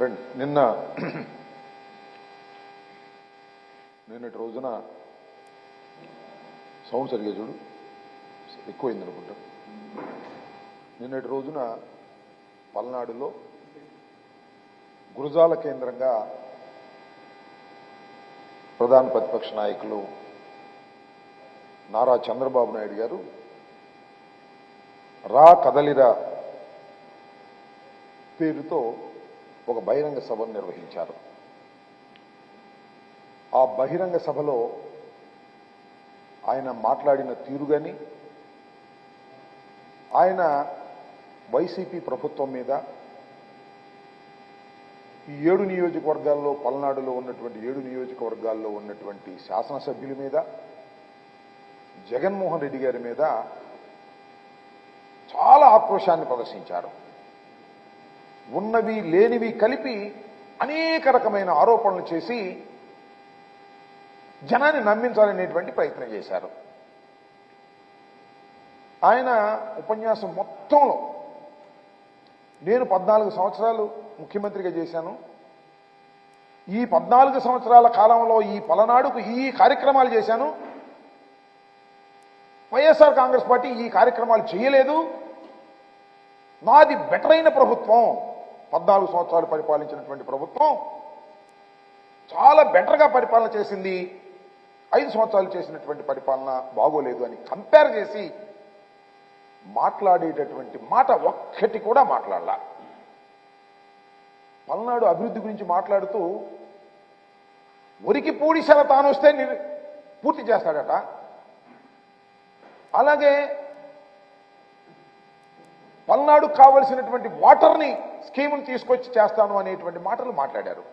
రండి. నిన్న నిన్నటి రోజున సౌండ్ సరిగా చూడు. ఎక్కువైంది అనుకుంటా నిన్నటి రోజున పల్నాడులో గురుజాల కేంద్రంగా ప్రధాన ప్రతిపక్ష నాయకులు నారా చంద్రబాబు నాయుడు గారు రా కదలిరా పేరుతో ఒక బహిరంగ సభను నిర్వహించారు. ఆ బహిరంగ సభలో ఆయన మాట్లాడిన తీరు కానీ ఆయన వైసీపీ ప్రభుత్వం మీద ఈ ఏడు నియోజకవర్గాల్లో పల్నాడులో ఉన్నటువంటి ఏడు నియోజకవర్గాల్లో ఉన్నటువంటి శాసనసభ్యుల మీద జగన్మోహన్ రెడ్డి గారి మీద చాలా ఆక్రోశాన్ని ప్రదర్శించారు. ఉన్నవి లేనివి కలిపి అనేక రకమైన ఆరోపణలు చేసి జనాన్ని నమ్మించాలనేటువంటి ప్రయత్నం చేశారు. ఆయన ఉపన్యాసం మొత్తంలో నేను పద్నాలుగు సంవత్సరాలు ముఖ్యమంత్రిగా చేశాను. ఈ పద్నాలుగు సంవత్సరాల కాలంలో ఈ పలనాడుకు ఈ కార్యక్రమాలు చేశాను. వైఎస్ఆర్ కాంగ్రెస్ పార్టీ ఈ కార్యక్రమాలు చేయలేదు. నాది బెటర్ అయిన ప్రభుత్వం. పద్నాలుగు సంవత్సరాలు పరిపాలించినటువంటి ప్రభుత్వం చాలా బెటర్గా పరిపాలన చేసింది. ఐదు సంవత్సరాలు చేసినటువంటి పరిపాలన బాగోలేదు అని కంపేర్ చేసి మాట్లాడేటటువంటి మాట ఒక్కటి కూడా మాట్లాడలా. పల్నాడు అభివృద్ధి గురించి మాట్లాడుతూ ఉరికి పూడిసెల తాను వస్తే పూర్తి చేస్తాడట. అలాగే పల్నాడుకు కావలసినటువంటి వాటర్ని స్కీమును తీసుకొచ్చి చేస్తాను అనేటువంటి మాటలు మాట్లాడారు.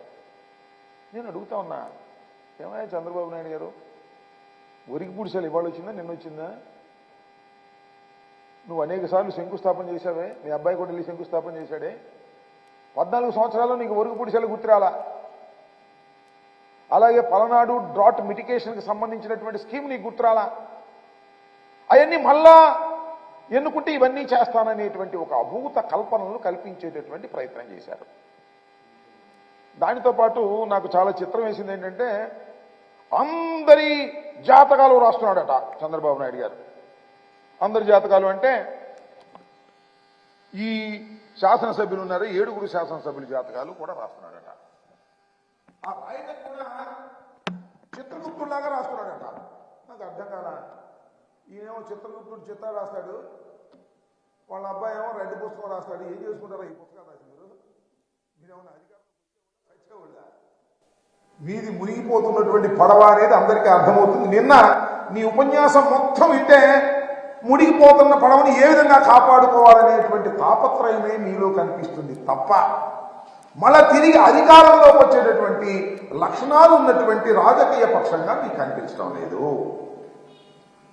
నేను అడుగుతా ఉన్నా ఏమయ్యా చంద్రబాబు నాయుడు గారు? ఒరికి పూడిసెలు ఇవాళ వచ్చిందా నిన్న వచ్చిందా? నువ్వు అనేక సార్లు శంకుస్థాపన చేశావే మీ అబ్బాయి కూడా వెళ్ళి శంకుస్థాపన చేశాడే. పద్నాలుగు సంవత్సరాలు నీకు ఒరుగు పూడిసలు గుర్తురాలా? అలాగే పలనాడు డ్రాట్ మిటికేషన్కి సంబంధించినటువంటి స్కీమ్ నీకు గుర్తురాలా? అవన్నీ మళ్ళా ఎన్నుకుంటే ఇవన్నీ చేస్తాననేటువంటి ఒక అభూత కల్పనలు కల్పించేటటువంటి ప్రయత్నం చేశారు. దానితో పాటు నాకు చాలా చిత్రం వేసింది ఏంటంటే అందరి జాతకాలు రాస్తున్నాడట చంద్రబాబు నాయుడు గారు. అందరి జాతకాలు అంటే ఈ శాసనసభ్యులు ఉన్నారు ఏడుగురు శాసనసభ్యుల జాతకాలు కూడా రాస్తున్నాడట ఆ రాయటం కూడా చిత్రగుప్తులాగా రాస్తున్నాడట నాకు అర్థం కాదా ఈయనేమో చిత్రగుప్తుడు చిత్ర రాస్తాడు. వాళ్ళ అబ్బాయి ఏమో రెడ్డి పుస్తకం రాస్తాడు. ఏం చేసుకుంటారా ఈ పుస్తకాలు రాసి మీరు? మీరేమన్నా అధికారం వచ్చేవాళ్ళా మీది మునిగిపోతున్నటువంటి పడవ అనేది అందరికీ అర్థమవుతుంది. నిన్న నీ ఉపన్యాసం మొత్తం వింటే మునిగిపోతున్న పడవని ఏ విధంగా కాపాడుకోవాలనేటువంటి తాపత్రయమే మీలో కనిపిస్తుంది తప్ప మళ్ళా తిరిగి అధికారంలోకి వచ్చేటటువంటి లక్షణాలు ఉన్నటువంటి రాజకీయ పక్షంగా మీకు కనిపించడం లేదు.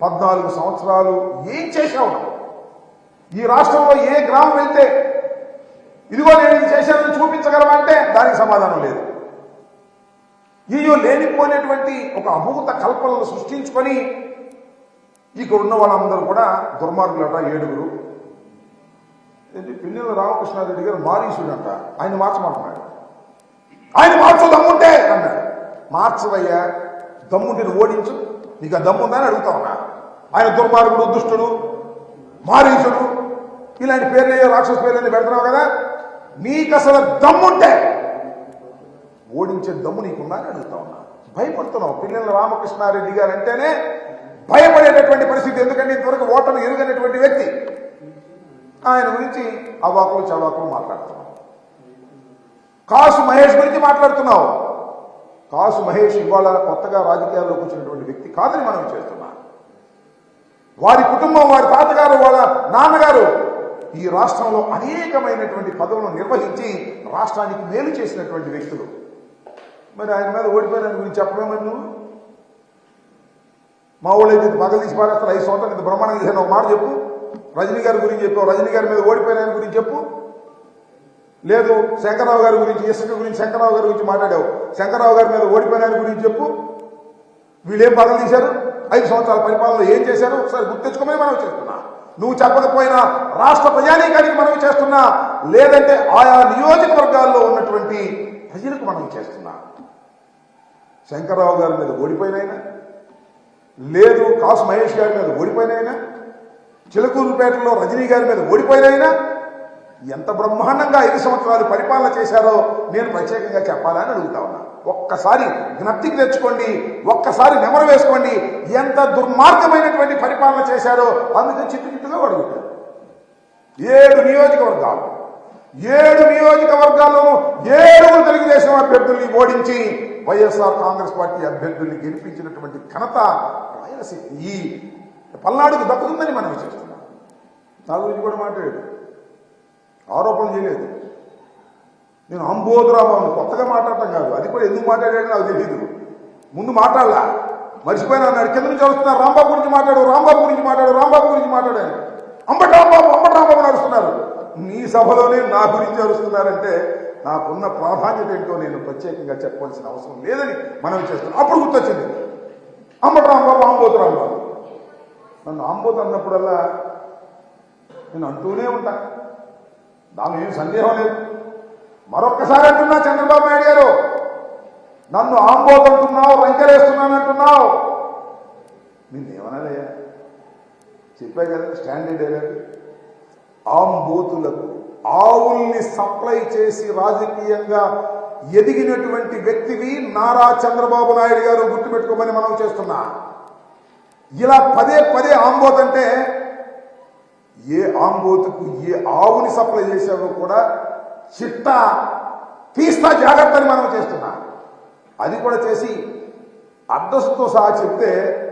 పద్నాలుగు సంవత్సరాలు ఏం చేశావు? ఈ రాష్ట్రంలో ఏ గ్రామం వెళ్తే ఇదిగో నేను ఇది చేశానని చూపించగలమంటే దానికి సమాధానం లేదు. ఈయో లేనిపోయినటువంటి ఒక అభూత కల్పనలు సృష్టించుకొని ఇక్కడ ఉన్న వాళ్ళందరూ కూడా దుర్మార్గులట ఏడుగురు. ఏంటి? పిల్లల రామకృష్ణారెడ్డి గారు మారీసుడంట ఆయన మార్చమంటున్నాడు. ఆయన మార్చు దమ్ముంటే అన్నాడు. మార్చవయ్యా దమ్ము నేను ఓడించు. నీకు ఆ దమ్ముందా అని అడుగుతా ఉన్నా. ఆయన దుర్మార్గుడు దుష్టుడు మారీసుడు ఇలాంటి పేర్లు రాక్షస పేర్లు పెడుతున్నావు కదా? నీకు అసలు దమ్ముంటే ఓడించే దమ్ము నీకున్నా అడుగుతా ఉన్నా. భయపడుతున్నావు. పిల్లల రామకృష్ణారెడ్డి గారు అంటేనే భయపడేటటువంటి పరిస్థితి. ఎందుకంటే ఇంతవరకు ఓటమి ఎరుగనటువంటి వ్యక్తి. ఆయన గురించి అవాకులు చవాకులు మాట్లాడుతున్నావు. కాసు మహేష్ గురించి మాట్లాడుతున్నావు. కాసు మహేష్ ఇవాళ కొత్తగా రాజకీయాల్లోకి వచ్చినటువంటి వ్యక్తి కాదని మనం చేస్తున్నాం. వారి కుటుంబం వారి తాతగారు వాళ్ళ నాన్నగారు ఈ రాష్ట్రంలో అనేకమైనటువంటి పదవులను నిర్వహించి రాష్ట్రానికి మేలు చేసినటువంటి వ్యక్తులు. మరి ఆయన మీద ఓడిపోయిన గురించి చెప్పలేమని నువ్వు? మా వాళ్ళు అయితే పగలు పారేస్తారు ఐదు సంవత్సరాలు ఇంత బ్రహ్మాండంగా చేసిన ఒక మాట చెప్పు. రజనీ గారి గురించి చెప్పావు రజనీ గారి మీద ఓడిపోయిన గురించి చెప్పు. లేదు శంకరరావు గారి గురించి ఇసుక గురించి శంకరరావు గారి గురించి మాట్లాడావు. శంకరరావు గారి మీద ఓడిపోయిన గురించి చెప్పు. వీళ్ళేం పగలు తీశారు? ఐదు సంవత్సరాల పరిపాలనలో ఏం చేశారు? ఒకసారి గుర్తించుకోమని మనం చేస్తున్నా నువ్వు చెప్పకపోయినా రాష్ట్ర ప్రజానీకానికి మనం చేస్తున్నా లేదంటే ఆయా నియోజకవర్గాల్లో ఉన్నటువంటి ప్రజలకు మనం చేస్తున్నాం. శంకర్రావు గారి మీద ఓడిపోయినైనా లేదు కాసు మహేష్ గారి మీద ఓడిపోయినైనా చిలకూరుపేటలో రజనీ గారి మీద ఓడిపోయినైనా ఎంత బ్రహ్మాండంగా ఐదు సంవత్సరాలు పరిపాలన చేశారో నేను ప్రత్యేకంగా చెప్పాలని అడుగుతా ఉన్నా. ఒక్కసారి జ్ఞప్తికి తెచ్చుకోండి ఒక్కసారి నెమరు వేసుకోండి ఎంత దుర్మార్గమైనటువంటి పరిపాలన చేశారో అందుకే చిట్టు చిట్టుగా అడుగుతారు. ఏడు నియోజకవర్గాలు ఏడు నియోజకవర్గాల్లోనూ ఏడుగురు తెలుగుదేశం అభ్యర్థుల్ని ఓడించి వైఎస్ఆర్ కాంగ్రెస్ పార్టీ అభ్యర్థుల్ని గెలిపించినటువంటి ఘనత రాయలసీమ. ఈ పల్నాడుకు దక్కుతుందని మనం చేస్తున్నాం నా గురించి కూడా మాట్లాడాడు. ఆరోపణలు చేయలేదు. నేను అంబోధురాబాబు కొత్తగా మాట్లాడటం కాదు. అది కూడా ఎందుకు మాట్లాడాడో నాకు తెలియదు ముందు మాట్లాడలా. మర్చిపోయినా అన్నాడు కింద నుంచి వస్తున్నారు రాంబాబు గురించి మాట్లాడు రాంబాబు గురించి మాట్లాడు రాంబాబు గురించి మాట్లాడాను అంబటి రాంబాబు అంబటి రాంబాబు నడుస్తున్నారు మీ సభలోనే నా గురించి అరుస్తున్నారంటే నాకున్న ప్రాధాన్యత ఏంటో నేను ప్రత్యేకంగా చెప్పవలసిన అవసరం లేదని మనం చేస్తున్నాం. అప్పుడు గుర్తొచ్చింది. అంబటి రాంబాబు ఆంబోతు రాంబాబు నన్ను ఆంబోతు అన్నప్పుడల్లా నేను అంటూనే ఉంటాను దాని ఏం సందేహం లేదు. మరొక్కసారి అంటున్నా చంద్రబాబు నాయుడు గారు నన్ను ఆంబోతుంటున్నావు రంకెలేస్తున్నాను అంటున్నావు. నిన్నేమనాలయ్యా చెప్పా కదా స్టాండర్డ్ డైలాగ్ ఆంబోతులకు ఆవుల్ని సప్లై చేసి రాజకీయంగా ఎదిగినటువంటి వ్యక్తివి నారా చంద్రబాబు నాయుడు గారు గుర్తుపెట్టుకోమని మనం చేస్తున్నా. ఇలా పదే పదే ఆంబోత్ అంటే ఏ ఆంబోతుకు ఏ ఆవుని సప్లై చేసావో కూడా చిట్ట తీస్తా జాగ్రత్త అని మనం చేస్తున్నా. అది కూడా చేసి అడ్రస్తో సహా చెప్తే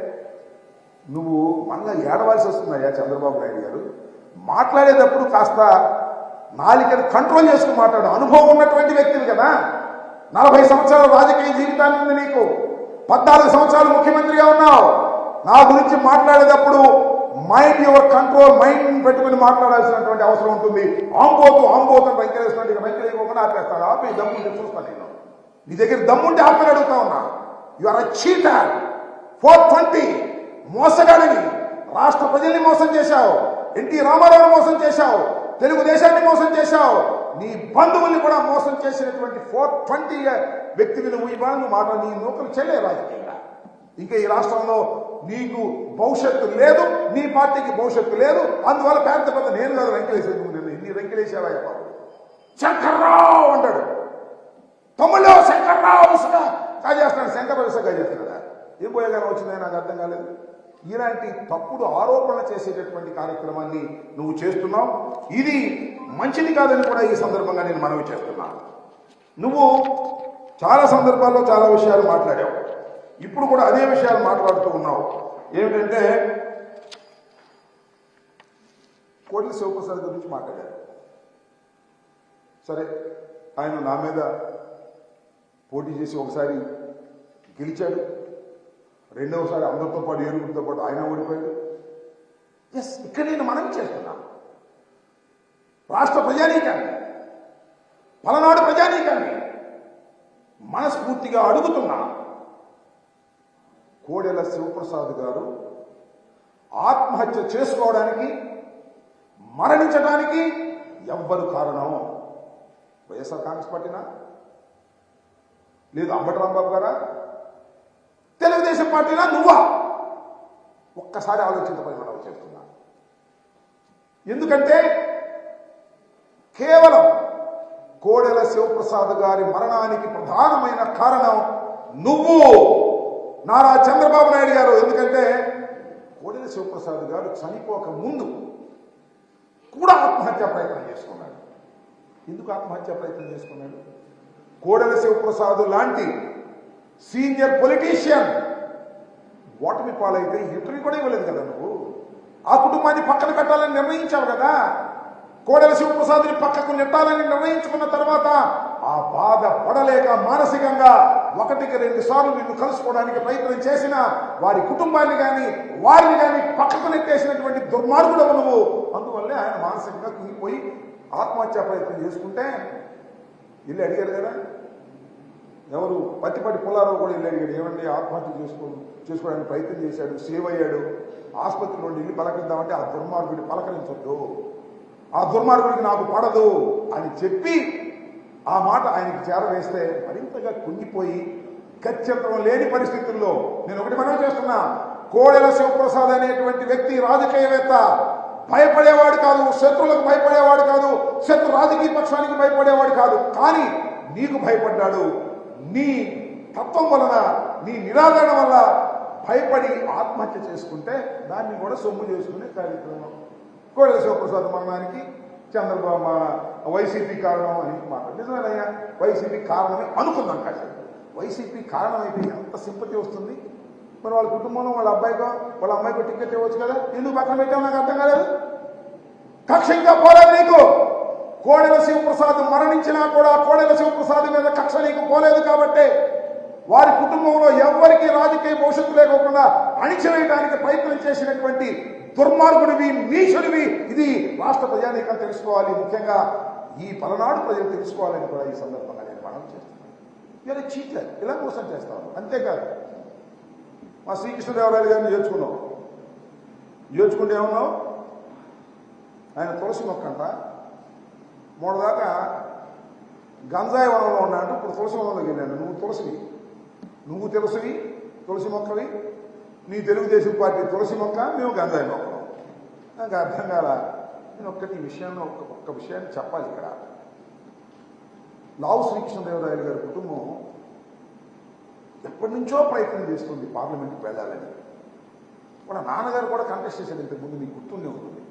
నువ్వు మళ్ళీ ఏడవలసి వస్తుందయ్యా చంద్రబాబు నాయుడు గారు. మాట్లాడేటప్పుడు కాస్త నాలికను కంట్రోల్ చేసుకుని మాట్లాడు. అనుభవం ఉన్నటువంటి వ్యక్తిని కదా. నలభై సంవత్సరాల రాజకీయ జీవితాన్ని ఉంది నీకు. పద్నాలుగు సంవత్సరాలు ముఖ్యమంత్రిగా ఉన్నావు. నా గురించి మాట్లాడేటప్పుడు మైండ్ యువర్ కంట్రోల్ మైండ్ పెట్టుకుని మాట్లాడాల్సినటువంటి అవసరం ఉంటుంది. ఆంబోతు ఆంబోతు అని వెంకటేశ్వర ఇక వెంకటేశ్వర ఆపేస్తాడు. ఆపి దమ్ము చూస్తాను నేను. నీ దగ్గర దమ్ముంటే ఆపని అడుగుతా ఉన్నా. You are a cheater four twenty మోసగాడిని రాష్ట్ర ప్రజల్ని మోసం చేశావు. ఎన్టీ రామారావుని మోసం చేశావు. తెలుగుదేశాన్ని మోసం చేశావు. నీ బంధువుల్ని కూడా మోసం చేసినటువంటి ఫోర్ ట్వంటీ వ్యక్తి నువ్వు ఇవాళ నువ్వు మాట నీ నూకలు చెల్లే రాజకీయంగా. ఇంకా ఈ రాష్ట్రంలో నీకు భవిష్యత్తు లేదు నీ పార్టీకి భవిష్యత్తు లేదు అందువల్ల పెద్ద పెద్ద నేను కాదు వెంకటేశ్వర ముందు ఇన్ని వెంకటేశ్వరయ్య శంకర్రావు అంటాడు. తమ్ముళ్ళు శంకర్రావు ఇసుక కాజేస్తున్నాడు శంకర్రావు ఇసుక కాజేస్తున్నాడా ఏం పోయేగానే వచ్చిందని నాకు అర్థం కాలేదు. ఇలాంటి తప్పుడు ఆరోపణ చేసేటటువంటి కార్యక్రమాన్ని నువ్వు చేస్తున్నావు. ఇది మంచిది కాదని కూడా ఈ సందర్భంగా నేను మనవి చేస్తున్నాను నువ్వు చాలా సందర్భాల్లో చాలా విషయాలు మాట్లాడావు. ఇప్పుడు కూడా అదే విషయాలు మాట్లాడుతూ ఉన్నావు. ఏమిటంటే కోట్ల శివప్రసాద్ గురించి మాట్లాడారు. సరే ఆయన నా మీద పోటీ చేసి ఒకసారి గెలిచాడు. రెండవసారి అందరితో పాటు ఏరుగురితో పాటు ఆయన ఓడిపోయాడు. ఎస్ ఇక్కడ నేను మనం చేస్తున్నాను రాష్ట్ర ప్రజానీకాన్ని పలనాడు ప్రజానీకాన్ని మనస్ఫూర్తిగా అడుగుతున్నా. కోడెల శివప్రసాద్ గారు ఆత్మహత్య చేసుకోవడానికి మరణించడానికి ఎవ్వరు కారణం? వైఎస్ఆర్ కాంగ్రెస్ పార్టీనా? లేదు అంబటరాంబాబు గారా? తెలుగుదేశం పార్టీనా? నువ్వా? ఒక్కసారి ఆలోచించమని మనం చేస్తున్నా. ఎందుకంటే కేవలం కోడెల శివప్రసాద్ గారి మరణానికి ప్రధానమైన కారణం నువ్వు. నారా చంద్రబాబు నాయుడు గారు ఎందుకంటే కోడెల శివప్రసాద్ గారు చనిపోక ముందు కూడా ఆత్మహత్యా ప్రయత్నం చేసుకున్నాడు. ఎందుకు ఆత్మహత్యా ప్రయత్నం చేసుకున్నాడు? కోడెల శివప్రసాద్ లాంటి సీనియర్ పొలిటీషియన్ ఓటమి పాలైతే హిటరీ కూడా ఇవ్వలేదు కదా నువ్వు? ఆ కుటుంబాన్ని పక్కన పెట్టాలని నిర్ణయించావు కదా? కోడెల శివప్రసాద్ని పక్కకు నెట్టాలని నిర్ణయించుకున్న తర్వాత ఆ బాధ పడలేక మానసికంగా ఒకటికి రెండు సార్లు నిన్ను కలుసుకోవడానికి ప్రయత్నం చేసిన వారి కుటుంబాన్ని కానీ వారిని కానీ పక్కకు నెట్టేసినటువంటి దుర్మార్గుడవు నువ్వు. అందువల్లే ఆయన మానసికంగా కుంగిపోయి ఆత్మహత్యా ప్రయత్నం చేసుకుంటే ఇల్లు అడిగారు కదా? ఎవరు? పత్తిపట్టి పుల్లారావు కూడా ఇల్లు అడిగాడు. ఏమండి ఆత్మహత్య చేసుకో చేసుకోవడానికి ప్రయత్నం చేశాడు సేవ్ అయ్యాడు. ఆసుపత్రి నుండి ఇల్లు పలకరిద్దామంటే ఆ దుర్మార్గుడిని పలకరించొద్దు. ఆ దుర్మార్గుడికి నాకు పడదు అని చెప్పి ఆ మాట ఆయనకి చేరవేస్తే మరింతగా కుంగిపోయి గత్యంతరం లేని పరిస్థితుల్లో నేను ఒకటి మనం చేస్తున్నా. కోడెల శివప్రసాద్ అనేటువంటి వ్యక్తి రాజకీయవేత్త భయపడేవాడు కాదు శత్రువులకు భయపడేవాడు కాదు శత్రు రాజకీయ పక్షానికి భయపడేవాడు కాదు. కానీ నీకు భయపడ్డాడు. నీ తత్వం వలన నీ నిరాదరణ వల్ల భయపడి ఆత్మహత్య చేసుకుంటే దాన్ని కూడా సొమ్ము చేసుకునే కార్యక్రమం. కోడెల శివప్రసాద్ మరణానికి చంద్రబాబు మా వైసీపీ కారణం అని మాట్లాడు నిజమేనయ్యా? వైసీపీ కారణమే అనుకుందాం కాసేపు. వైసీపీ కారణం అయితే ఎంత సింపతి వస్తుంది? మరి వాళ్ళ కుటుంబంలో వాళ్ళ అబ్బాయికో వాళ్ళ అమ్మాయికో టికెట్ ఇవ్వచ్చు కదా? ఎందుకు పక్కన పెట్టావు? నాకు అర్థం కాలేదు. కక్ష ఇంకా పోలేదు నీకు. కోడెల శివప్రసాద్ మరణించినా కూడా కోడెల శివప్రసాద్ మీద కక్ష నీకు పోలేదు కాబట్టి వారి కుటుంబంలో ఎవరికి రాజకీయ భవిష్యత్తు లేకోకుండా అణిచివేయడానికి ప్రయత్నం చేసినటువంటి దుర్మార్గుడివి నీచుడివి ఇది రాష్ట్ర ప్రజానీకం తెలుసుకోవాలి. ముఖ్యంగా ఈ పలనాడు ప్రజలు తెలుసుకోవాలని కూడా ఈ సందర్భంగా నేను మనం చేస్తున్నాను. ఇలా చీట్లర్ ఇలా మోసం చేస్తాను అంతేకాదు మా శ్రీకృష్ణదేవరాయలు గారిని చేర్చుకున్నాం చేర్చుకుంటే ఏమన్నావు ఆయన తులసి మొక్క అంట. మూడదాకా గంజాయి వనంలో ఉన్నాడు ఇప్పుడు తులసి వనంలోకి వెళ్ళాను నువ్వు తులసివి. నువ్వు తులసివి తులసి మొక్కవి? నీ తెలుగుదేశం పార్టీ తులసి మొక్క మేము గంధాయి మొక్క. నాకు అర్థం కాల? నేను ఒక్కటి ఈ విషయంలో ఒక్క ఒక్క విషయాన్ని చెప్పాలి ఇక్కడ. లావు శ్రీకృష్ణదేవరాయలు గారి కుటుంబం ఎప్పటి నుంచో ప్రయత్నం చేస్తుంది పార్లమెంట్కి వెళ్ళాలని. వాళ్ళ నాన్నగారు కూడా కంటెస్ట్ చేశారు ఇంతకుముందు మీకు గుర్తుండే ఉంటుంది.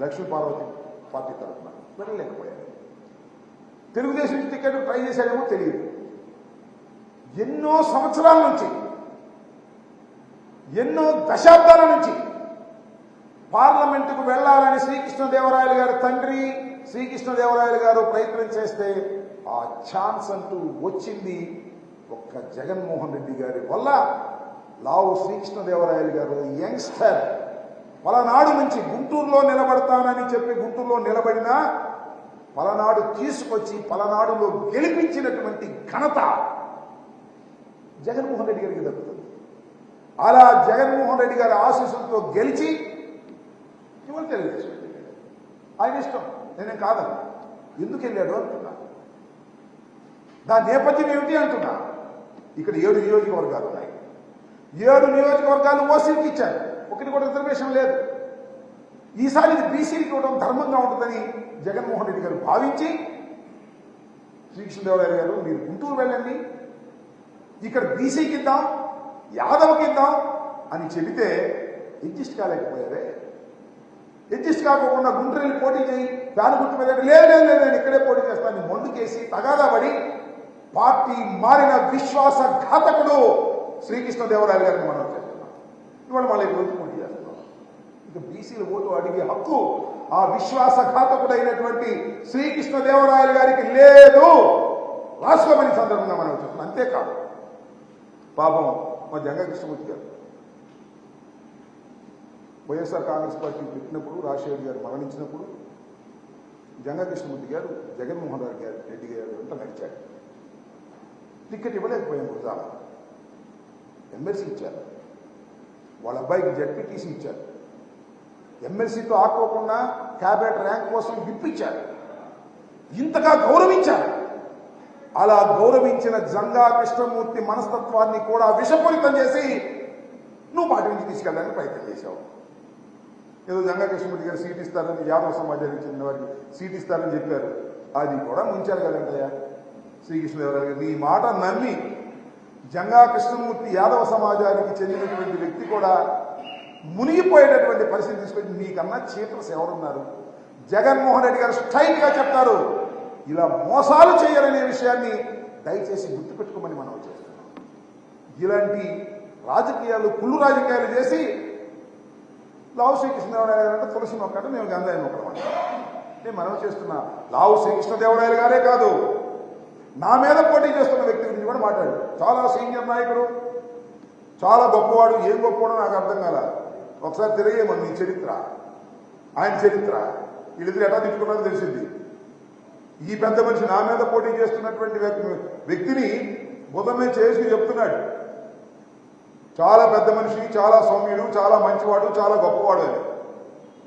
లక్ష్మీ పార్వతి పార్టీ తరఫున వెళ్ళలేకపోయారు. తెలుగుదేశం టికెట్ ట్రై చేశాడేమో తెలియదు. ఎన్నో సంవత్సరాల నుంచి ఎన్నో దశాబ్దాల నుంచి పార్లమెంటుకు వెళ్ళాలని శ్రీకృష్ణదేవరాయలు గారి తండ్రి శ్రీకృష్ణదేవరాయలు గారు ప్రయత్నం చేస్తే ఆ ఛాన్స్ అంటూ వచ్చింది ఒక్క జగన్మోహన్ రెడ్డి గారి వల్ల. లావు శ్రీకృష్ణదేవరాయలు గారు యంగ్స్టర్. పలనాడు నుంచి గుంటూరులో నిలబడతానని చెప్పి గుంటూరులో నిలబడినా పలనాడు తీసుకొచ్చి పలనాడులో గెలిపించినటువంటి ఘనత జగన్మోహన్ రెడ్డి గారికి దక్కుతుంది. అలా జగన్మోహన్ రెడ్డి గారి ఆశీస్సులతో గెలిచి ఇవాళ తెలుగుదేశం ఆయన ఇష్టం. నేనేం కాదు ఎందుకు వెళ్ళాడు అంటున్నా. దాని నేపథ్యం ఏమిటి అంటున్నా. ఇక్కడ ఏడు నియోజకవర్గాలు ఉన్నాయి. ఏడు నియోజకవర్గాలు ఓసీకి ఇచ్చారు. ఒకటి కూడా రిజర్వేషన్ లేదు. ఈసారి ఇది బీసీకి ఇవ్వడం ధర్మంగా ఉంటుందని జగన్మోహన్ రెడ్డి గారు భావించి శ్రీకృష్ణదేవరాయలు గారు మీరు గుంటూరు వెళ్ళండి. ఇక్కడ బీసీ ఇద్దాం యాదవ ఇద్దాం అని చెబితే అడ్జస్ట్ కాలేకపోయారే అడ్జస్ట్ కాకుండా గుంటూరు వెళ్ళి పోటీ చేయి దాని గుర్తు మీద లేదు లేదు లేదు నేను ఇక్కడే పోటీ చేస్తాను మొండుకేసి తగాదా పడి పార్టీ మారిన విశ్వాస ఘాతకుడు శ్రీకృష్ణదేవరాయలు గారిని మనం చేస్తున్నాం. ఇవాళ మళ్ళీ గురించి పోటీ చేస్తున్నాం. ఇక బీసీల ఓటు అడిగే హక్కు ఆ విశ్వాసఘాతకుడైనటువంటి శ్రీకృష్ణదేవరాయలు గారికి లేదు. రాష్ట్రమని సందర్భంగా మనం చెప్తున్నాం. అంతేకాదు పాపం మా జంగ కృష్ణమూర్తి గారు. వైఎస్ఆర్ కాంగ్రెస్ పార్టీ పెట్టినప్పుడు రాజశేఖర్ గారు మరణించినప్పుడు జంగ కృష్ణమూర్తి గారు జగన్మోహన్ రెడ్డి గారు రెడ్డి గారు వెంట నడిచాడు టికెట్ ఇవ్వలేకపోయాం వృధా. ఎమ్మెల్సీ ఇచ్చారు. వాళ్ళ అబ్బాయికి జడ్పీటీసీ ఇచ్చారు. ఎమ్మెల్సీతో ఆక్కోకుండా క్యాబినెట్ ర్యాంక్ కోసం విప్పించారు ఇంతగా గౌరవించారు. అలా గౌరవించిన జంగా కృష్ణమూర్తి మనస్తత్వాన్ని కూడా విషపూరితం చేసి నువ్వు పాటి నుంచి తీసుకెళ్ళడానికి ప్రయత్నం చేశావు. ఏదో జంగా కృష్ణమూర్తి గారు సీట్ ఇస్తారని యాదవ సమాజానికి చెందిన వారికి సీట్ ఇస్తారని చెప్పారు. అది కూడా ముంచారు కదంటయ్యా శ్రీకృష్ణదేవరాయలు గారు నీ మాట నమ్మి జంగా కృష్ణమూర్తి యాదవ సమాజానికి చెందినటువంటి వ్యక్తి కూడా మునిగిపోయేటటువంటి పరిస్థితి తీసుకొని నీకన్నా చీటర్స్ ఎవరున్నారు జగన్మోహన్ రెడ్డి గారు స్ట్రైట్ చెప్తారు. ఇలా మోసాలు చేయాలనే విషయాన్ని దయచేసి గుర్తుపెట్టుకోమని మనం చేస్తున్నాం. ఇలాంటి రాజకీయాలు కుళ్ళు రాజకీయాలు చేసి లావు శ్రీకృష్ణదేవరాయలు అంటే తులసి మొక్క మేము గంధాయి మొక్కడం అంటే నేను మనం చేస్తున్నా లావు శ్రీకృష్ణదేవరాయలు గారే కాదు నా మీద పోటీ చేస్తున్న వ్యక్తి గురించి కూడా మాట్లాడు చాలా సీనియర్ నాయకుడు చాలా గొప్పవాడు ఏం గొప్పవాడో నాకు అర్థం కాల. ఒకసారి తిరిగేమని మన చరిత్ర ఆయన చరిత్ర. వీళ్ళిద్దరు ఎట్లా తిట్టుకున్నారో తెలిసింది. ఈ పెద్ద మనిషి నా మీద పోటీ చేస్తున్నటువంటి వ్యక్తి- వ్యక్తిని బుధమే చేసి చెప్తున్నాడు. చాలా పెద్ద మనిషి చాలా సౌమ్యుడు చాలా మంచివాడు చాలా గొప్పవాడు అని.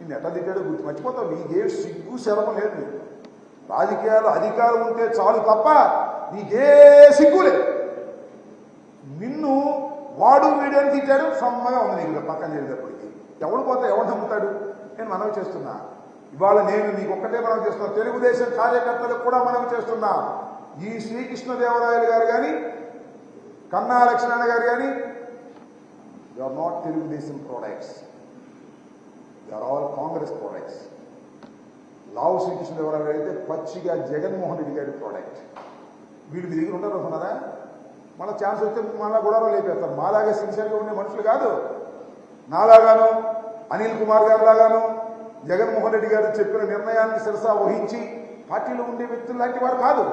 నేను ఎట్లా తిట్టాడో గుర్తు మర్చిపోతావు. నీకే సిగ్గు శరమ లేదు నీకు. రాజకీయాలు అధికారం ఉంటే చాలు తప్ప నీకే సిగ్గు లేదు. నిన్ను వాడు వీడని తిట్టాడు. సమ్మగా ఉంది నీకు. పక్కన చేసేటప్పటికి ఎవడు పోతే ఎవడు నమ్ముతాడు? నేను మనవి చేస్తున్నా. ఇవాళ నేను నీకు ఒక్కటే మనం చేస్తున్నా. తెలుగుదేశం కార్యకర్తలకు కూడా మనం చేస్తున్నా. ఈ శ్రీకృష్ణదేవరాయలు గారు కానీ కన్నా లక్ష్మణ గారు కానీ you are not Telugu Desam products you are all Congress products Lavu Sri Krishna Devarayalu గారు అయితే పచ్చిగా జగన్మోహన్ రెడ్డి గారి ప్రోడక్ట్ వీళ్ళు మీ దగ్గర ఉంటారు అనుకున్నారా? మళ్ళీ ఛాన్స్ వస్తే మళ్ళీ కూడా లేపేస్తారు మాలాగా సిన్సియర్గా ఉండే మనుషులు కాదు. నాలాగాను అనిల్ కుమార్ గారు లాగాను జగన్మోహన్ రెడ్డి గారు చెప్పిన నిర్ణయాన్ని సిరసా వహించి పార్టీలో ఉండే వ్యక్తులు లాంటి వారు కాదు.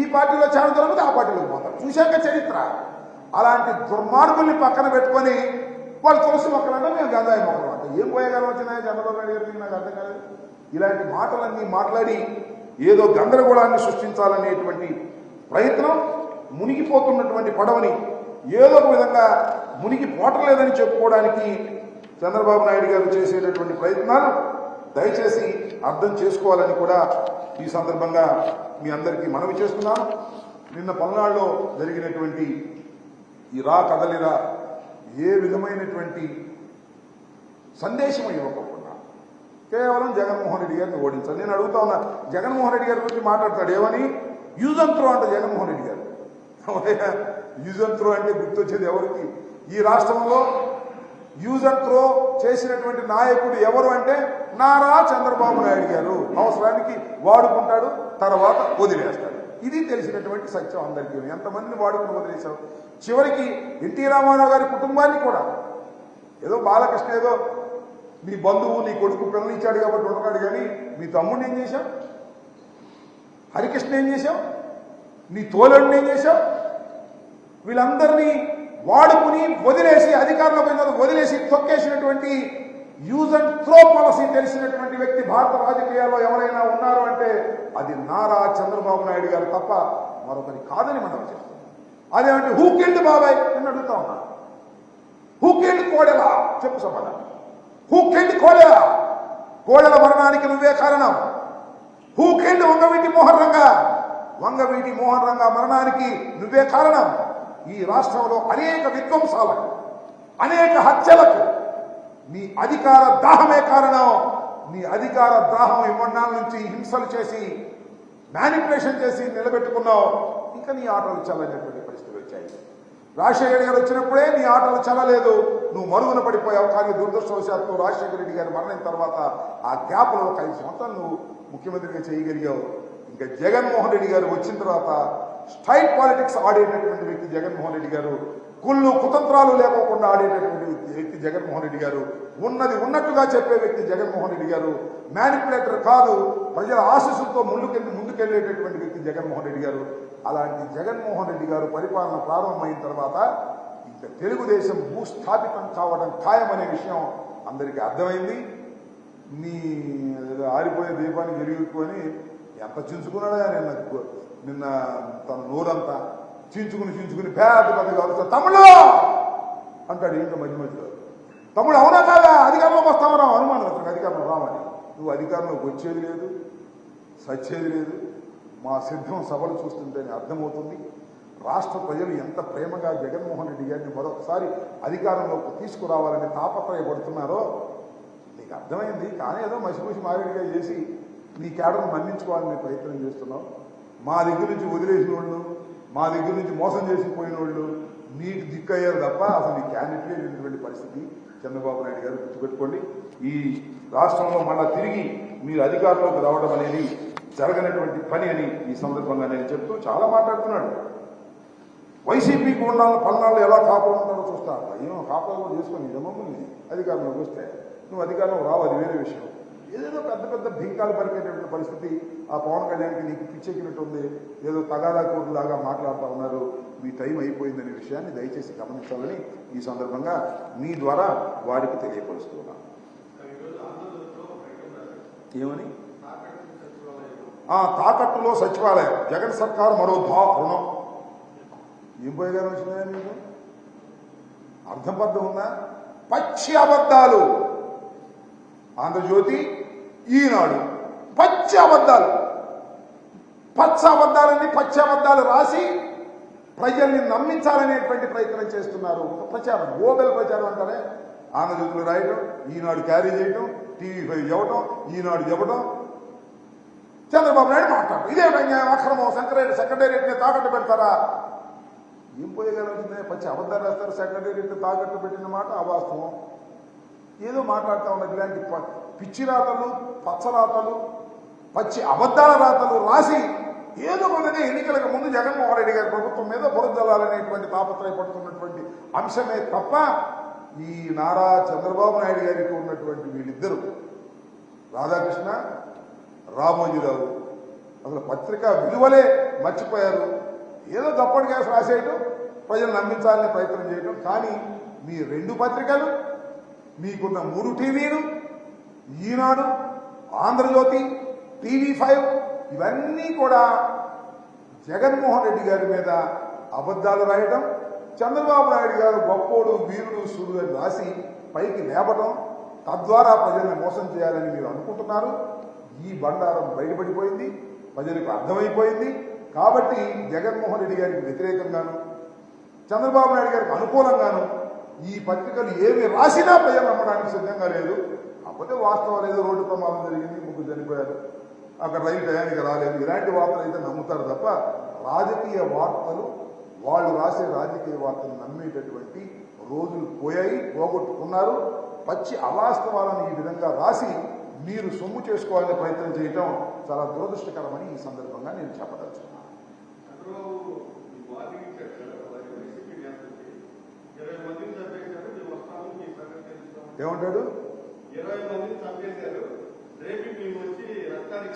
ఈ పార్టీలో చాలా దొరికితే ఆ పార్టీలోకి పోతారు. చూశాక చరిత్ర. అలాంటి దుర్మార్గుల్ని పక్కన పెట్టుకొని వాళ్ళు తులసి మొక్కలంటే మేము గంధాయి మొక్కలు అంటే ఏం పోయేగాలం వచ్చినాయి చంద్రబాబు నాయుడు గారికి నాకు అర్థం కాలేదు. ఇలాంటి మాటలన్నీ మాట్లాడి ఏదో గందరగోళాన్ని సృష్టించాలనేటువంటి ప్రయత్నం మునిగిపోతున్నటువంటి పడవని ఏదో ఒక విధంగా మునిగి పోటలేదని చెప్పుకోవడానికి చంద్రబాబు నాయుడు గారు చేసేటటువంటి ప్రయత్నాలు దయచేసి అర్థం చేసుకోవాలని కూడా ఈ సందర్భంగా మీ అందరికీ మనవి చేస్తున్నాను. నిన్న పల్నాడులో జరిగినటువంటి ఈ రా కదలిరా ఏ విధమైనటువంటి సందేశం ఇవ్వకుండా కేవలం జగన్మోహన్ రెడ్డి గారిని ఓడించాలి నేను అడుగుతా ఉన్నా జగన్మోహన్ రెడ్డి గారి గురించి మాట్లాడతాడు ఏమని? యూజ్ అండ్ త్రో అంట జగన్మోహన్ రెడ్డి గారు. యూజ్ అండ్ త్రో అంటే గుర్తొచ్చేది ఎవరికి? ఈ రాష్ట్రంలో యూజ్ అండ్ త్రో చేసినటువంటి నాయకుడు ఎవరు అంటే నారా చంద్రబాబు నాయుడు గారు. అవసరానికి వాడుకుంటాడు తర్వాత వదిలేస్తాడు. ఇది తెలిసినటువంటి సత్యం అందరికీ. ఎంతమందిని వాడుకుని వదిలేశావు? చివరికి ఎన్టీ రామారావు గారి కుటుంబాన్ని కూడా. ఏదో బాలకృష్ణ ఏదో నీ బంధువు నీ కొడుకు పిల్లనిచ్చాడు కాబట్టి ఉండగాడు కానీ మీ తమ్ముడిని ఏం చేశాం హరికృష్ణ ఏం చేశాం నీ తోలడిని ఏం చేశాం వీళ్ళందరినీ వాడుకుని వదిలేసి అధికారంలో పోయిన వదిలేసి తొక్కేసినటువంటి యూజ్ అండ్ త్రో పాలసీ తెలిసినటువంటి వ్యక్తి భారత రాజకీయాల్లో ఎవరైనా ఉన్నారు అంటే అది నారా చంద్రబాబు నాయుడు గారు తప్ప మరొకరి కాదని మనం చెప్తున్నాం. అదేమంటే హూ కిల్డ్ బాబాయ్? అని అడుగుతా ఉన్నాను హూ కిల్డ్ కోడెల? చెప్పు సమాధానం. హూ కిల్డ్ కోడెల కోడెల మరణానికి నువ్వే కారణం. Who killed Vangaveeti Mohan Ranga? Vangaveeti Mohan Ranga మరణానికి నువ్వే కారణం. ఈ రాష్ట్రంలో అనేక విధ్వంసాలకు అనేక హత్యలకు నీ అధికార దాహమే కారణం. నీ అధికార దాహం ఇవ్వడాల నుంచి హింసలు చేసి మ్యానిపులేషన్ చేసి నిలబెట్టుకున్నావు. ఇంకా నీ ఆటలు చల్లనేటువంటి పరిస్థితులు వచ్చాయి. రాజశేఖర రెడ్డి గారు వచ్చినప్పుడే నీ ఆటలు చల్లలేదు. నువ్వు మరుగున పడిపోయావు. కానీ దురదృష్టవశాత్తు రాజశేఖర రెడ్డి గారు మరణిన తర్వాత ఆ గ్యాప్లో ఒక ఐదు సంవత్సరాలు నువ్వు ముఖ్యమంత్రిగా చేయగలిగావు. ఇంకా జగన్మోహన్ రెడ్డి గారు వచ్చిన తర్వాత స్ట్రైట్ పాలిటిక్స్ ఆడేటటువంటి వ్యక్తి జగన్మోహన్ రెడ్డి గారు కుళ్ళు కుతంత్రాలు లేకోకుండా ఆడేటటువంటి వ్యక్తి వ్యక్తి జగన్మోహన్ రెడ్డి గారు ఉన్నది ఉన్నట్టుగా చెప్పే వ్యక్తి జగన్మోహన్ రెడ్డి గారు మ్యానిపులేటర్ కాదు ప్రజల ఆశీస్సులతో ముందుకెళ్ళి ముందుకెళ్ళేటటువంటి వ్యక్తి జగన్మోహన్ రెడ్డి గారు. అలాంటి జగన్మోహన్ రెడ్డి గారు పరిపాలన ప్రారంభమైన తర్వాత ఇంకా తెలుగుదేశం భూస్థాపితం కావడం ఖాయమనే విషయం అందరికీ అర్థమైంది. నీ ఆరిపోయే దీపాన్ని వెలిగిపోని ఎంత చించుకున్నాడా నేను నిన్న తన నోరంతా చించుకుని చించుకుని పేద పెద్దగా అరుస్తా తమ్ముడు! అంటాడు ఏంటో మధ్య మధ్యలో. తమ్ముడు అవునా కాదా? అధికారంలోకి రావు? అనుమానం అతనికి అధికారంలో రావని నువ్వు అధికారంలోకి వచ్చేది లేదు సచ్చేది లేదు. మా సిద్ధం సభలు చూస్తుంటేనే అర్థమవుతుంది. రాష్ట్ర ప్రజలు ఎంత ప్రేమగా జగన్మోహన్ రెడ్డి గారిని మరొకసారి అధికారంలోకి తీసుకురావాలని తాపత్రయపడుతున్నారో నీకు అర్థమైంది. కానీ ఏదో మసిపూసి మారేడిగా చేసి నీ కేడను మన్నించుకోవాలని ప్రయత్నం చేస్తున్నావు. మా దగ్గర నుంచి వదిలేసిన వాళ్ళు మా దగ్గర నుంచి మోసం చేసిపోయిన వాళ్ళు నీకు దిక్కయ్యారు తప్ప అసలు నీ క్యాండిడేట్లే లేనటువంటి పరిస్థితి. చంద్రబాబు నాయుడు గారు గుర్తుపెట్టుకోండి. ఈ రాష్ట్రంలో మళ్ళా తిరిగి మీరు అధికారంలోకి రావడం అనేది జరగనటువంటి పని అని ఈ సందర్భంగా నేను చెప్తూ చాలా మాట్లాడుతున్నాడు. వైసీపీకి ఉండాలి పల్నాళ్ళు ఎలా కాపులు ఉంటారో చూస్తా. ఏమో కాపులు కూడా చేసుకొని జమ్మని అధికారంలోకి వస్తే నువ్వు అధికారంలో రావు అది వేరే విషయం. ఏదేదో పెద్ద పెద్ద భీంకాలు పరిగేటటువంటి పరిస్థితి. ఆ పవన్ కళ్యాణ్కి నీకు పిచ్చెక్కినట్టుంది. ఏదో తగాదా లాగా మాట్లాడుతూ ఉన్నారు. మీ టైం అయిపోయిందనే విషయాన్ని దయచేసి గమనించాలని ఈ సందర్భంగా మీ ద్వారా వారికి తెలియపరుస్తున్నాను. ఏమని? ఆ తాకట్టులో సచివాలయం. జగన్ సర్కార్ మరో ధా రుణం. ఏం పోయేగానే వచ్చినాయా మీకు అర్థం పర్థం ఉందా? పచ్చి అబద్ధాలు. ఆంధ్రజ్యోతి ఈనాడు పచ్చి అబద్ధాలు పచ్చ అబద్ధాలని పచ్చ అబద్ధాలు రాసి ప్రజల్ని నమ్మించాలనేటువంటి ప్రయత్నం చేస్తున్నారు. ఒక ప్రచారం గోబెల్ ప్రచారం అంటారే? ఆంధ్రజ్యోతిలో రాయటం ఈనాడు క్యారీ చేయటం టీవీ ఫైవ్ చెప్పడం ఈనాడు చెప్పడం చంద్రబాబు నాయుడు మాట్లాడు ఇదే అన్యాయం అక్రమం సెక్రటరీ సెక్రటేరియట్ని తాకట్టు పెడతారా? ఏం పోయగలుగుతుంది పచ్చి అబద్ధాలు వేస్తారు సెక్రటేరియట్ని తాకట్టు పెట్టిన మాట అవాస్తవం. ఏదో మాట్లాడుతూ ఉన్నది ఇలాంటి పిచ్చి రాతలు పచ్చ రాతలు పచ్చి అబద్ధాల రాతలు రాసి ఏదో మననే ఎన్నికలకు ముందు జగన్మోహన్ రెడ్డి గారి ప్రభుత్వం మీద బురదలాలనేటువంటి తాపత్రయపడుతున్నటువంటి అంశమే తప్ప ఈ నారా చంద్రబాబు నాయుడు గారికి ఉన్నటువంటి వీళ్ళిద్దరు రాధాకృష్ణ రామోజీరావు అసలు పత్రికా విలువలే మర్చిపోయారు. ఏదో తప్పటి కేసు రాసేయటం ప్రజలు నమ్మించాలనే ప్రయత్నం చేయటం. కానీ మీ రెండు పత్రికలు మీకున్న మూడు టీవీలు ఈనాడు ఆంధ్రజ్యోతి టీవీ ఫైవ్ ఇవన్నీ కూడా జగన్మోహన్ రెడ్డి గారి మీద అబద్ధాలు రాయడం చంద్రబాబు నాయుడు గారు గొప్పోడు వీరుడు సూర్యుడు అని రాసి పైకి లేపటం తద్వారా ప్రజల్ని మోసం చేయాలని మీరు అనుకుంటున్నారు. ఈ బండారం బయటపడిపోయింది ప్రజలకు అర్థమైపోయింది. కాబట్టి జగన్మోహన్ రెడ్డి గారికి వ్యతిరేకంగాను చంద్రబాబు నాయుడు గారికి అనుకూలంగాను ఈ పత్రికలు ఏమి రాసినా ప్రజలు నమ్మడానికి సిద్ధంగా లేదు. కాకపోతే వాస్తవాలు ఏదో రోడ్డు ప్రమాదం జరిగింది ముగ్గురు చనిపోయారు. అక్కడ రైలు టయానికి రాలేదు. ఇలాంటి వార్తలు అయితే నమ్ముతారు తప్ప రాజకీయ వార్తలు వాళ్ళు రాసే రాజకీయ వార్తలు నమ్మేటటువంటి రోజులు పోయాయి పోగొట్టుకున్నారు. పచ్చి అవాస్తవాలను ఈ విధంగా రాసి మీరు సొమ్ము చేసుకోవాలనే ప్రయత్నం చేయటం చాలా దురదృష్టకరమని ఈ సందర్భంగా నేను చెప్పదలుచుకున్నాను చంద్రబాబు ఈ వార్నింగ్ ఇచ్చారు కదా వారి వైసీపీ నేతలకి ఇరవై మందిని చంపేశారు మేము వస్తాము మీ సంగతి తెలుస్తాము ఏమంటాడు?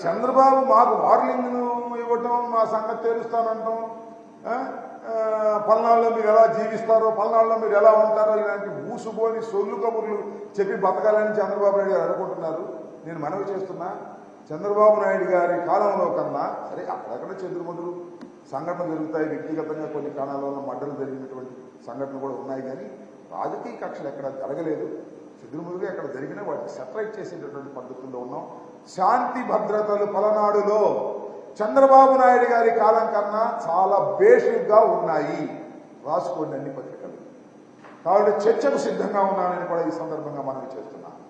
చంద్రబాబు మాకు వార్నింగ్ ఇవ్వటం మా సంగతి తెలుస్తానంటాం. పల్నాడులో మీరు ఎలా జీవిస్తారో పల్నాడులో మీరు ఎలా ఉంటారో ఇలాంటి ఊసుబోని సొల్లు కబుర్లు చెప్పి బతకాలని చంద్రబాబు నాయుడు గారు అనుకుంటున్నారు. నేను మనవి చేస్తున్నా చంద్రబాబు నాయుడు గారి కాలంలో కన్నా సరే అక్కడక్కడ చంద్రమధులు సంఘటనలు జరుగుతాయి వ్యక్తిగతంగా కొన్ని కారణాల మడ్డలు జరిగినటువంటి సంఘటనలు కూడా ఉన్నాయి కానీ రాజకీయ కక్షలు ఎక్కడ జరగలేదు. చెదురుముదురుగా ఎక్కడ జరిగినా వాటిని సెటరైట్ చేసేటటువంటి పద్ధతుల్లో ఉన్నాం. శాంతి భద్రతలు పలనాడులో చంద్రబాబు నాయుడు గారి కాలం కన్నా చాలా బేషుగ్గా ఉన్నాయి. రాసుకోండి అన్ని పత్రికలు. కాబట్టి చర్చకు సిద్ధంగా ఉన్నానని కూడా ఈ సందర్భంగా మనం చేస్తున్నాను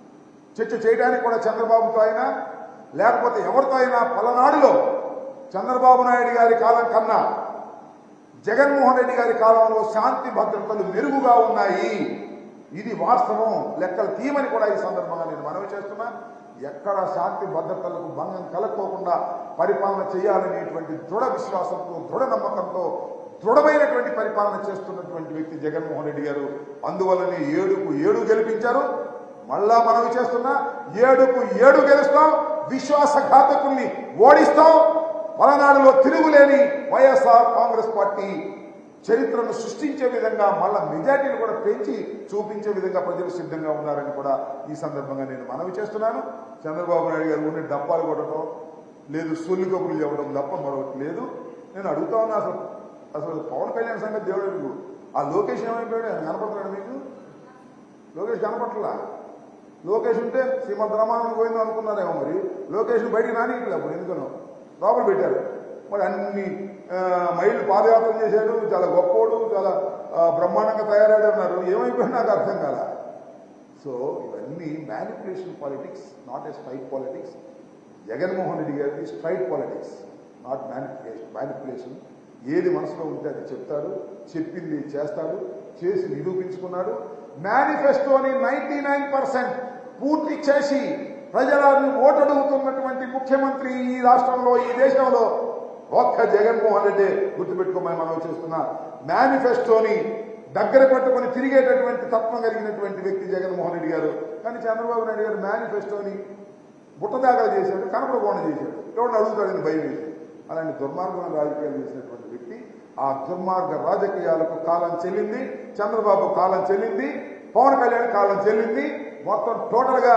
చర్చ చేయడానికి కూడా చంద్రబాబుతో అయినా లేకపోతే ఎవరితో అయినా పలనాడులో చంద్రబాబు నాయుడు గారి కాలం కన్నా జగన్మోహన్ రెడ్డి గారి కాలంలో శాంతి భద్రతలు మెరుగుగా ఉన్నాయి. ఇది వాస్తవం. లెక్కలు తీయమని కూడా ఈ సందర్భంగా నేను మనవి చేస్తున్నాను ఎక్కడ శాంతి భద్రతలకు భంగం కలక్కోకుండా పరిపాలన చేయాలనేటువంటి దృఢ విశ్వాసంతో దృఢ నమ్మకంతో దృఢమైనటువంటి పరిపాలన చేస్తున్నటువంటి వ్యక్తి జగన్మోహన్ రెడ్డి గారు అందువల్లనే ఏడుకు ఏడు గెలిపించారు. మళ్ళా మనవి చేస్తున్నా ఏడుకు ఏడు గెలుస్తాం విశ్వాసఘాతకుల్ని ఓడిస్తాం. పలనాడులో తిరుగులేని వైఎస్ఆర్ కాంగ్రెస్ పార్టీ చరిత్రను సృష్టించే విధంగా మళ్ళా మెజార్టీని కూడా పెంచి చూపించే విధంగా ప్రజలు సిద్ధంగా ఉన్నారని కూడా ఈ సందర్భంగా నేను మనవి చేస్తున్నాను. చంద్రబాబు నాయుడు గారు ఉండి డబ్బాలు కొట్టడం లేదు సొల్లు కబుర్లు చెప్పడం తప్ప మరొకటి లేదు. నేను అడుగుతా ఉన్నా అసలు అసలు పవన్ కళ్యాణ్ సంగతి దేవుడు ఎరుగు. ఆ లోకేష్ ఏమైపోయాడు? ఆయన కనపడుతున్నాడు మీకు? లోకేష్ కనపడలా లోకేష్ ఉంటే శ్రీమంత రామాయణం పోయిందో అనుకున్నారేమో మరి. లోకేష్ బయటికి రానియట్లేదు అప్పుడు ఎందుకనో. లోపల పెట్టారు. మరి అన్ని మహిళలు పాదయాత్ర చేశాడు చాలా గొప్పోడు చాలా బ్రహ్మాండంగా తయారాడు అన్నారు. ఏమైపోయినా నాకు అర్థం కాల? సో ఇవన్నీ manipulation politics not a straight politics Jaganmohan Reddy గారిది straight politics not manipulation manipulation ఏది మనసులో ఉంటే అది చెప్తాడు చెప్పింది చేస్తాడు చేసి నిరూపించుకున్నాడు. మేనిఫెస్టోని నైన్టీ నైన్ పర్సెంట్ పూర్తి చేసి ప్రజలను ఓటడుగుతున్నటువంటి ముఖ్యమంత్రి ఈ రాష్ట్రంలో ఈ దేశంలో ఒక్క జగన్మోహన్ రెడ్డి గుర్తుపెట్టుకోమని మనం చేస్తున్నా మేనిఫెస్టోని దగ్గర పట్టుకొని తిరిగేటటువంటి తత్వం కలిగినటువంటి వ్యక్తి జగన్మోహన్ రెడ్డి గారు. కానీ చంద్రబాబు నాయుడు గారు మేనిఫెస్టోని బుట్టదాఖలు చేశాడు కనపడకుండా చేశాడు. ఎవరిని అడుగుతాడని భయం అలాంటి దుర్మార్గమైన రాజకీయాలు చేసినటువంటి వ్యక్తి ఆ దుర్మార్గ రాజకీయాలకు కాలం చెల్లింది చంద్రబాబు కాలం చెల్లింది పవన్ కళ్యాణ్ కాలం చెల్లింది మొత్తం టోటల్గా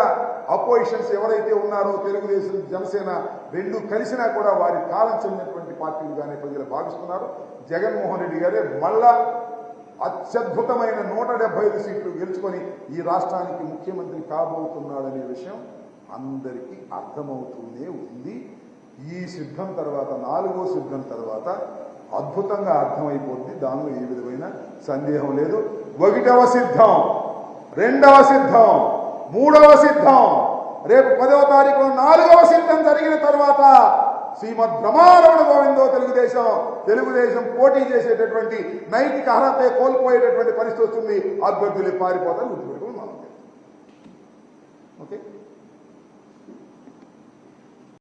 అపోజిషన్స్ ఎవరైతే ఉన్నారో తెలుగుదేశం జనసేన రెండు కలిసినా కూడా వారి కాలం చెందినటువంటి పార్టీలుగానే ప్రజలు భావిస్తున్నారు. జగన్మోహన్ రెడ్డి గారే మళ్ళా అత్యద్భుతమైన నూట డెబ్బై ఐదు సీట్లు గెలుచుకొని ఈ రాష్ట్రానికి ముఖ్యమంత్రి కాబోతున్నాడనే విషయం అందరికీ అర్థమవుతూనే ఉంది. ఈ సిద్ధం తర్వాత నాలుగో సిద్ధం తర్వాత అద్భుతంగా అర్థమైపోతుంది. దానిలో ఏ విధమైన సందేహం లేదు. ఒకటవ సిద్ధం రెండవ సిద్ధం. మూడవ సిద్ధం. రేపు పదవ తారీఖు నాలుగవ సిద్ధం జరిగిన తర్వాత శ్రీమద్ బ్రహ్మారమణ గోవిందో తెలుగుదేశం తెలుగుదేశం పోటీ చేసేటటువంటి నైతిక అర్హత కోల్పోయేటటువంటి పరిస్థితి వస్తుంది. అభ్యర్థులు పారిపోతారు గుర్తుపెట్టుకుని మనం ఓకే?